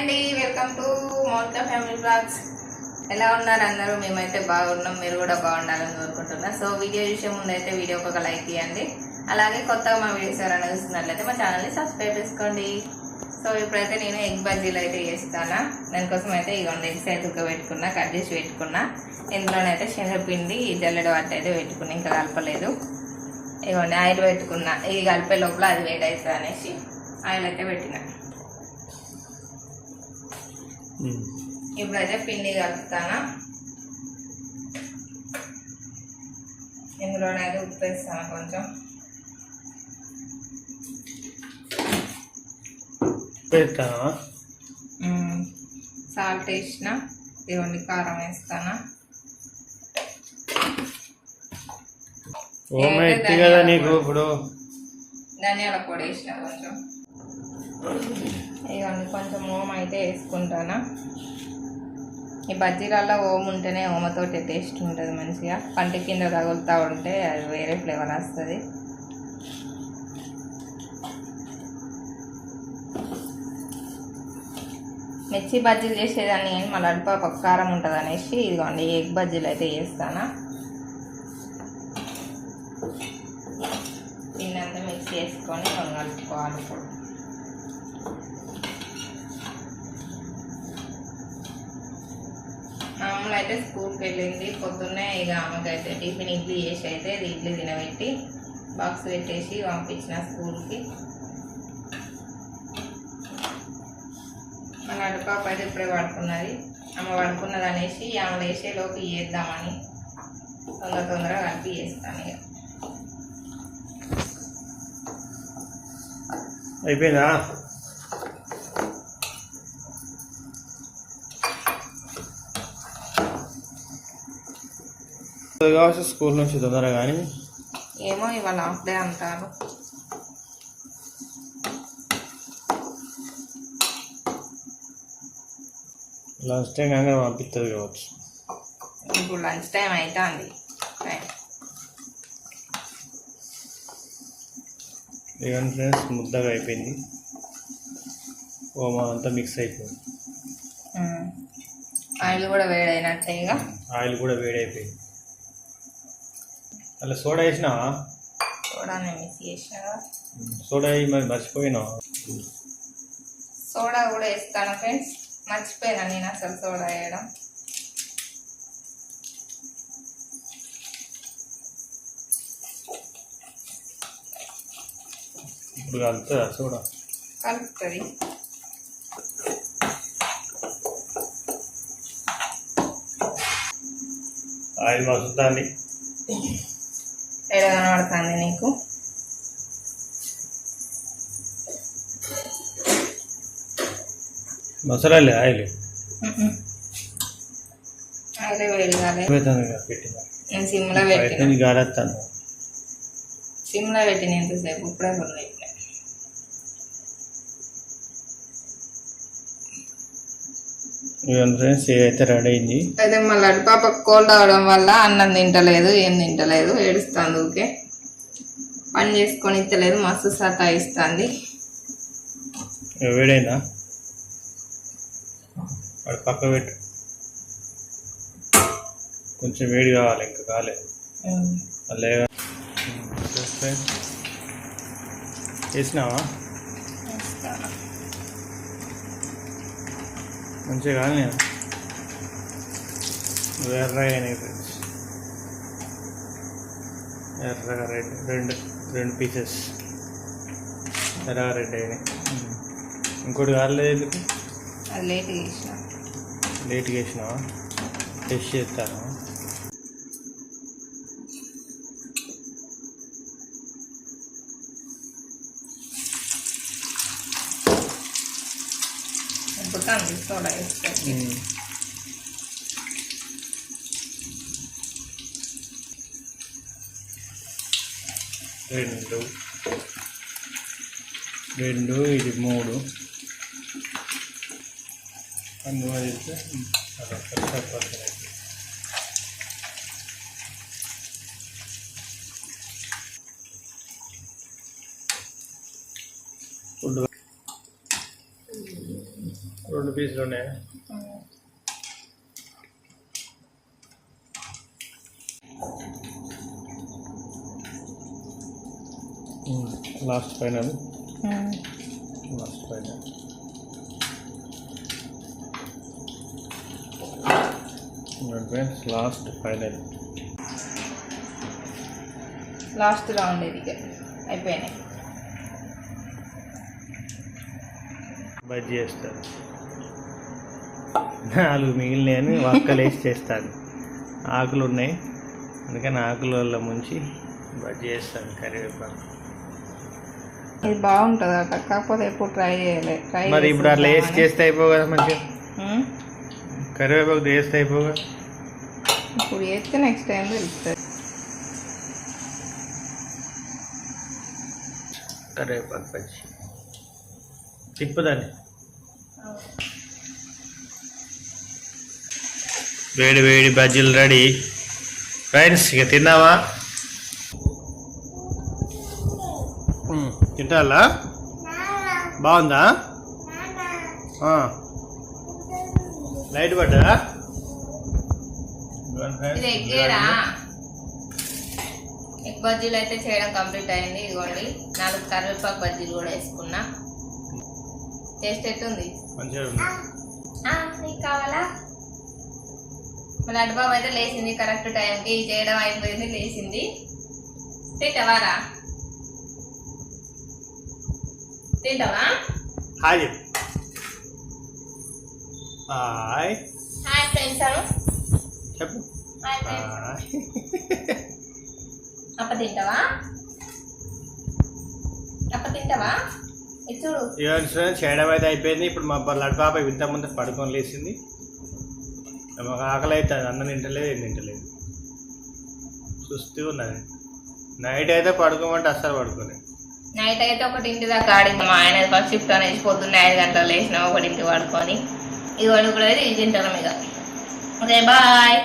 అండి welcome to మౌంట family blogs ఎలా ఉన్నారు అందరూ? మేమైతే బాగున్నాం మీరు కూడా బాగుండాలని కోరుకుంటున్నా. సో వీడియో చూసే ముందు అయితే వీడియోకి ఒక లైక్ ఇవ్వండి అలాగే కొత్తగా మా వీడియోస్ ఎవరైనా చూస్తున్నట్లయితే మా ఛానల్ని సబ్స్క్రైబ్ చేసుకోండి. సో ఇప్పుడైతే నేను ఎగ్ బజ్జీలు అయితే చేస్తానా? దానికోసం అయితే ఇగోండి ఎగ్స్ అయితే ఉక్కబెట్టుకున్నా కట్ చేసి పెట్టుకున్నా. ఇందులోనైతే శనగపిండి జల్లెడ వాటి అయితే పెట్టుకున్నా ఇంకా కలపలేదు. ఇగోండి ఆయిల్ పెట్టుకున్నా. ఇది కలిపే లోపల అది వేడవుతుంది అనేసి ఆయిల్ అయితే పెట్టినా. ఇప్పుడైతే పిండి కలుపుతానా. ఇందులోనైతే ఉప్పు వేస్తాను కొంచెం. పెడతావా? సాల్ట్ వేసిన ఇవ్వండి కారం వేస్తానా. ఓమ ఎత్తి కదా నీకు ఇప్పుడు. ధనియాల పొడి వేసిన కొంచెం. ఇవన్నీ కొంచెం ఓమ అయితే వేసుకుంటానా. ఈ బజ్జీలలో ఓం ఉంటేనే ఓమతోటి టేస్ట్ ఉంటుంది మంచిగా. పంట కింద తగులుతూ ఉంటే అది వేరే ఫ్లేవర్ వస్తుంది. మిర్చి బజ్జీలు చేసేదాన్ని కానీ మళ్ళీ కారం ఉంటుంది అనేసి ఇదిగోండి ఎగ్ బజ్జీలు అయితే చేస్తానా. పిండి మిక్స్ చేసుకొని మనం కలుపుకోవాలి ఇప్పుడు. మామూలు అయితే స్కూల్కి వెళ్ళింది. పొద్దున్నే ఇక ఆమెకైతే టిఫిన్ ఇడ్లీ చేసి అయితే ఇది ఇడ్లీ తినబెట్టి బాక్స్ పెట్టేసి పంపించిన స్కూల్కి. మన అడుపాప అయితే ఇప్పుడే పడుకున్నది. ఆమె పడుకున్నది అనేసి ఆమె లేచేలోపు చేద్దామని తొందర తొందరగా కలిపి చేస్తాను ఇక. అయిపోయిందా? కావచ్చు స్కూల్ నుంచి తొందరగా కానీ ఏమో ఇవాళ హాఫ్ డే అంటారు. లంచ్ టైం కానీ పంపిస్తుంది కావచ్చు. ఇప్పుడు లంచ్ టైం అవుతుంది ఇవన్నీ ఫ్రెండ్స్ ముద్దగా అయిపోయింది. ఓమ అంతా మిక్స్ అయిపోయింది. ఆయిల్ కూడా వేడైనట్టే ఇక. ఆయిల్ కూడా వేడి అయిపోయింది అలా సోడా వేసినావా సోడా మిక్స్ చేసిన. సోడా మరి మర్చిపోయినావా? సోడా కూడా వేస్తాను ఫ్రెండ్స్. మర్చిపోయినా నేను అసలు సోడా వేయడం. ఇప్పుడు కలుపుతుందా సోడా? కలుపుతుంది. ఆయిల్ మసులుతుంది. ఎడ కనబడుతుంది నీకు మసాలాలే ఆయిల్ ఉమ్మ్. ఆయిల్ వేడి కాలేదు అయిపోతుంది కదా పెట్టిన నేను సిమ్లో పెట్టిన అయితే గారెత్తాను సిమ్లో పెట్టిన ఎంతసేపు ఇప్పుడే కొన్ని ఇవన్నీ ఫ్రెండ్స్ అయితే రెడీ అయింది. అయితే మళ్ళీ పాప కోల్డ్ అవడం వల్ల అన్నం తింటలేదు ఏం తింటలేదు ఏడుస్తుంది ఊకే పని చేసుకొని ఇచ్చలేదు మస్తు సతాయిస్తుంది. ఇక వేడైందా వాడు పక్క పెట్టు. కొంచెం వేడి కావాలి ఇంకా కాలేదు మళ్ళీ వేసినావా? మంచిగా కావాలి ఎర్రగా అయినాయి ఫ్రెండ్స్ ఎర్రగా రెడ్ రెండు రెండు పీసెస్ ఎర్రగా రెడ్ అయినాయి. ఇంకోటి కాలేదు ఎందుకు లేట్గా వేసినావా టెస్ట్ చేస్తాను. ఉబ్బుతుంది సోడా వేస్తే రెండు రెండు ఇది మూడు అందువల్ల అయితే అలా సరిపోతుంది ఫుడ్ రెండు పీసులు ఉన్నాయి last final last final friends last final last round ఇది. అయిపోయినాయి. బజ్జీ చేస్తారు. నాలుగు మిగిలినాయని వక్కలు వేసి చేస్తాను ఆకులు ఉన్నాయి. అందుకని ఆకుల ముంచి బజ్జీ చేస్తాను కరివేపాకు. ఇది బాగుంటుంది అట. కాకపోతే ఎప్పుడు ట్రై చేయలే. ట్రై మరి ఇప్పుడు అట్లా వేసి చేస్తే అయిపో కదా మంచిగా? కరివేపాకు చేస్తే అయిపోగా ఇప్పుడు చేస్తే నెక్స్ట్ టైం తెలుస్తుంది. కరివేపాకు బజ్జీ. తిప్పుదాన్ని. వేడి వేడి బజ్జీలు రెడీ. ఫ్రెండ్స్ ఇక తిన్నావా? తింటాలా బాగుందా. లైట్ పడ్డా ఎగ్ బజ్జీలు అయితే చేయడం కంప్లీట్ అయింది ఇదిగోండి. నాలుగు కరివేపాకు బజ్జీలు కూడా వేసుకున్నా. టేస్ట్ ఎట్టుంది? మంచిగా కావాలా? మన అడ్బాబు అయితే లేచింది కరెక్ట్ టైంకి చేయడం అయిపోయింది లేచింది. తింటావారా? తింటావా? హాయ్. హాయ్. హాయ్ ఫ్రెండ్స్ చెప్పు. అప్ప తింటావా? అప్ప తింటావా? చూడు. చేయడం అయితే అయిపోయింది. ఇప్పుడు మా లడ్ పాప ఇంత ముందు పడుకొని లేచింది. మాకు ఆకలి అవుతుంది అన్నం తింటలేదు ఏం తింటలేదు. సుస్తూ ఉన్నది నైట్ అయితే పడుకోమంటే అస్సలు పడుకోలేదు నైట్ అయితే ఒకటింటి దాకా ఆడింది. మా ఆయన ఫస్ట్ షిఫ్ట్ అనేసి పొద్దున్న ఐదు గంటలు లేచినాం ఒకటింటి పడుకొని. ఇవన్నీ కూడా అయితే ఇది తింటాం ఇక. Okay bye